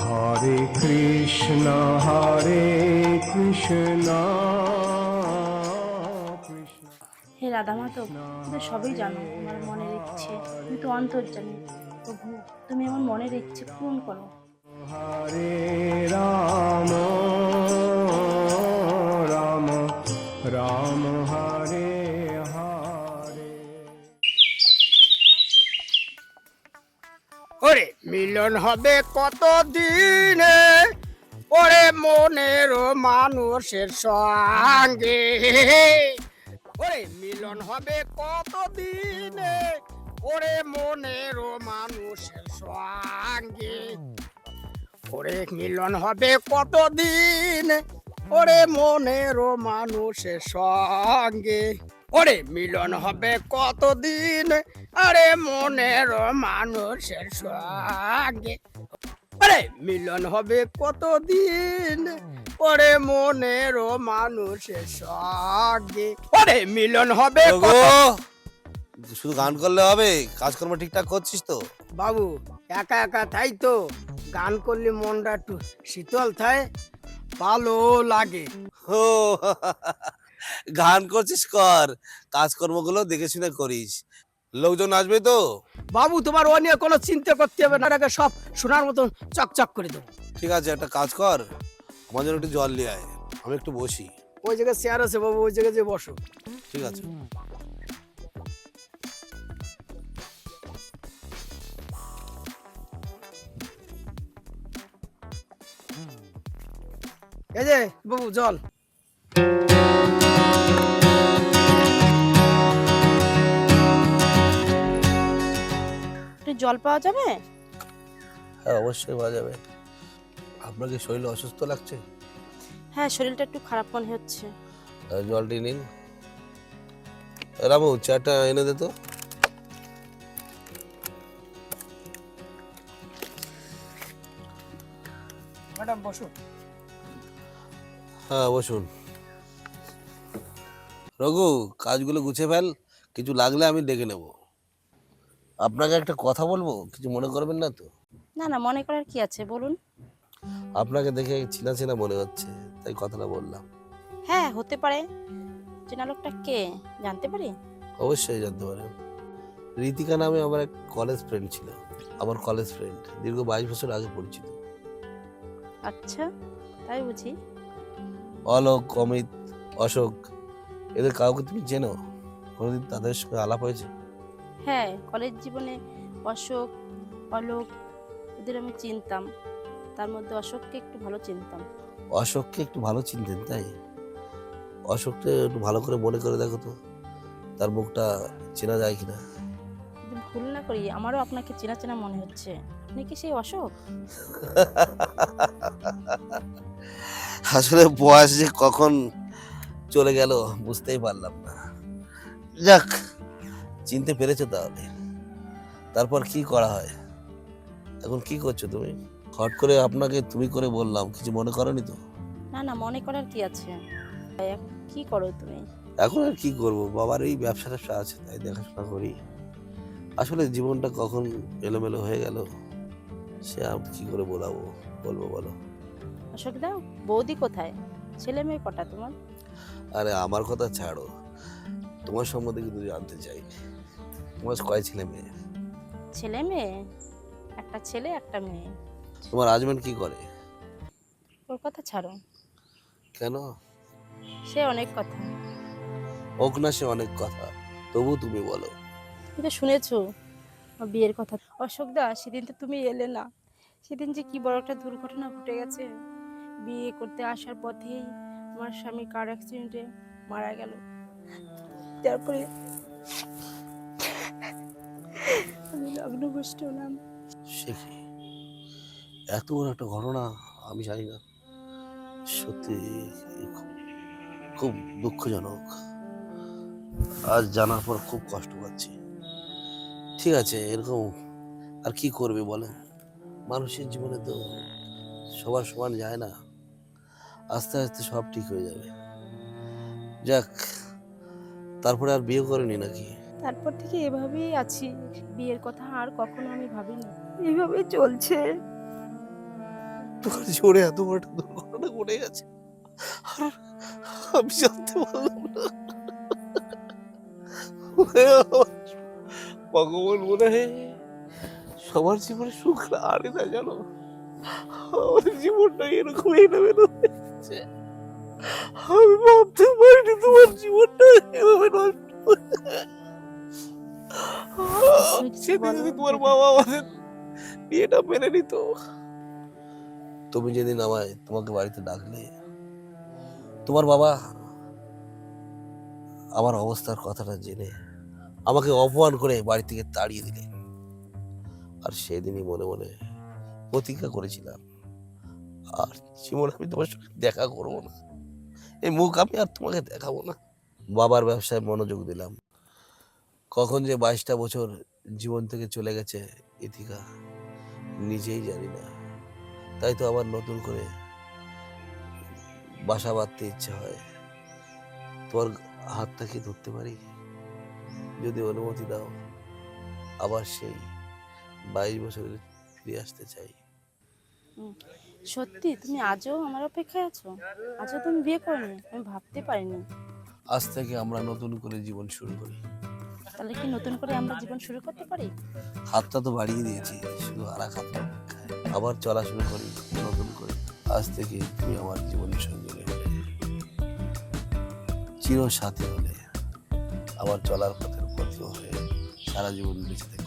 হরে কৃষ্ণ হরে কৃষ্ণ কৃষ্ণ হে রাধা মাধব তুমি সবই জানো আমার মনের ইচ্ছে তুমি তো অন্তর্জামী প্রভু তুমি আমার মনের ইচ্ছে পূরণ করো। হরে রাম রাম রাম হরে মিলন হবে কত দিনে ওরে মনের মানুষের সঙ্গে। ওরে মিলন হবে কত দিনে ওরে মনের মানুষের সঙ্গে। ওরে মিলন হবে কত দিন ওরে মনের মানুষের সঙ্গে। ওরে মিলন হবে কত দিন আরে মনের মানুষের সঙ্গে। আরে মিলন হবে কত দিন ওরে মনের মানুষের সঙ্গে। ওরে মিলন হবে শুধু গান করলে হবে? কাজকর্ম ঠিকঠাক করছিস তো? বাবু একা একা তাই তো। গান করলে মনটা একটু শীতল থাকে ভালো লাগে। ও গান করছিস কর কাজকর্মগুলো দেখে শুনে করিস। লোকজন আসবে তো? বাবু তোমার ও নিয়ে কোনো চিন্তা করতে হবে না এটাকে সব শোনার মতন চকচক করে দেবো। ঠিক আছে একটা কাজ কর আমার জন্য একটু জল নিয়ে আয় আমি একটু বসি। ওই জায়গায় চেয়ার আছে বাবু ওই জায়গায় যে বসো। ঠিক আছে। এই যে বাবু জল। জল পাওয়া যাবে? হ্যাঁ অবশ্যই পাওয়া যাবে। আপনার কি শরীর অসুস্থ লাগছে? হ্যাঁ শরীরটা একটু খারাপ মনে হচ্ছে। জলটি নিন। রামু চাটা এনে দে তো। ম্যাডাম বসো হ্যাঁ বসুন। রঘু কাজগুলো গুছিয়ে ফেল। কিছু লাগলে আমি ডেকে নেব। আপনাকে একটা কথা বলব? কিছু মনে করবেন না তো? না না মনে করার কি আছে? বলুন। আপনাকে দেখে চেনা চেনা মনে হচ্ছে তাই কথাটা বললাম। হ্যাঁ হতে পারে। চেনা লোকটা কে? জানতে পারি? অবশ্যই জানতে পারেন রীতিকা নামে আমার এক কলেজ ফ্রেন্ড ছিল। আমার কলেজ ফ্রেন্ড দীর্ঘ বাইশ বছর আগে পরিচিত। আচ্ছা তাই বুঝি। অলোক অমিত অশোক এদের কাউকে তুমি চেনো? কোনোদিন তাদের সঙ্গে আলাপ হয়েছে? হ্যাঁ কলেজ জীবনে অশোক অলোক ওদের আমি চিনতাম। তার মধ্যে অশোককে একটু ভালো চিনতাম। অশোককে একটু ভালো চিনতেন তাই? অশোককে একটু ভালো করে মনে করে দেখো তো তার মুখটা চেনা যায় কিনা? ভুল না করি আমারও আপনাকে চেনা চেনা মনে হচ্ছে। আপনি কি সেই অশোক? আসলে বয়স যে কখন চলে গেল বুঝতেই পারলাম না। যাক চিনতে পেরেছ তাহলে? তারপর কি করা হয়? এখন কি করছ তুমি? হট করে আপনাকে তুমি করে বললাম কিছু মনে করনি তো? না না মনে করার কি আছে? কি করো তুমি? এখন আর কি করব? বাবার এই ব্যবসা ট্যাবসা আছে তাই দেখাশোনা করি। আসলে জীবনটা কখন এলোমেলো হয়ে গেল সে আমি কি করে বলাবো বলব বলো। অশোক দা বৌদি কোথায়? ছেলে মেয়ে কটা তোমার? আরে আমার কথা ছাড়ো। তোমার সম্বন্ধে কিন্তু জানতে চাই। তোমার কয় ছেলে মেয়ে? ছেলে মেয়ে? একটা ছেলে একটা মেয়ে। তোমার হাজবেন্ড কি করে? ওর কথা ছাড়ো। কেন? সে অনেক কথা। হোক না সে অনেক কথা তবু তুমি বলো। তুমি তো শুনেছো বিয়ের কথা। অশোক দা সেদিন তো তুমি এলে না। সেদিন যে কি বড় একটা দুর্ঘটনা ঘটে গেছে। বিয়ে করতে আসার পথেই আমার স্বামী কার অ্যাক্সিডেন্টে মারা গেল। তারপরে আমি লগ্নভ্রষ্ট হলাম। এত বড় একটা ঘটনা, আমি জানি না। সত্যি খুব দুঃখজনক। আজ জানার পর খুব কষ্ট পাচ্ছি। ঠিক আছে, এরকম আর কি করবে বলো মানুষের জীবনে তো সবার সমান যায় না। আস্তে আস্তে সব ঠিক হয়ে যাবে। যাক তারপরে আর বিয়ে করেনি নাকি? তারপর থেকে এভাবেই আছি। বিয়ের কথা আর কখনো আমি ভাবিনি। এইভাবেই চলছে। তোমার জোরে এত বড় দুর্ঘটনা ঘটে গেছে। আর আমি জানতে পারলাম না। আমার ভগবান মনে হয় সবার জীবনে সুখ আনে না জানো। আমাদের জীবনটা এরকম এলোমেলো হয়ে গেছে। আমি ভাবতে পারিনি তোমার জীবনটা এভাবে নষ্ট। সেদিন যদি তোমার বাবা আমাদের বিয়েটা মেনে নিত। তুমি যেদিন আমায় তোমাকে বাড়িতে ডাকলে তোমার বাবা আমার অবস্থার কথাটা জেনে আমাকে অপমান করে বাড়ি থেকে তাড়িয়ে দিলে। আর সেদিনই মনে মনে প্রতিজ্ঞা করেছিলাম আর জীবনে আমি তোমার সঙ্গে দেখা করব না। এই মুখ আমি আর তোমাকে দেখাবো না। বাবার ব্যবসায় মনোযোগ দিলাম। কখন যে বাইশটা বছর জীবন থেকে চলে গেছে, ইথিকা, নিজেই জানি না। তাই তো আবার নতুন করে বাসা বাঁধতে ইচ্ছে হয়। তোমার হাতটা কি ধরতে পারি? যদি অনুমতি দাও, আবার সেই বাইশ বছরের ফিরে আসতে চাই। সত্যি তুমি আজও আমার অপেক্ষায় আছো? আজও তুমি বিয়ে করনি? আমি ভাবতে পারিনি। আজ থেকে আমরা নতুন করে জীবন শুরু করি। তাহলে কি নতুন করে আমরা জীবন শুরু করতে পারি? হাতটা তো বাড়িয়ে দিয়েছি শুধু আর এক হাতটা। আবার চলা শুরু করি নতুন করে। আজ থেকে তুমি আমার জীবনের সঙ্গে চির সাথী হলে। আবার চলার পথের পথেও হয়ে সারা জীবন বেঁচে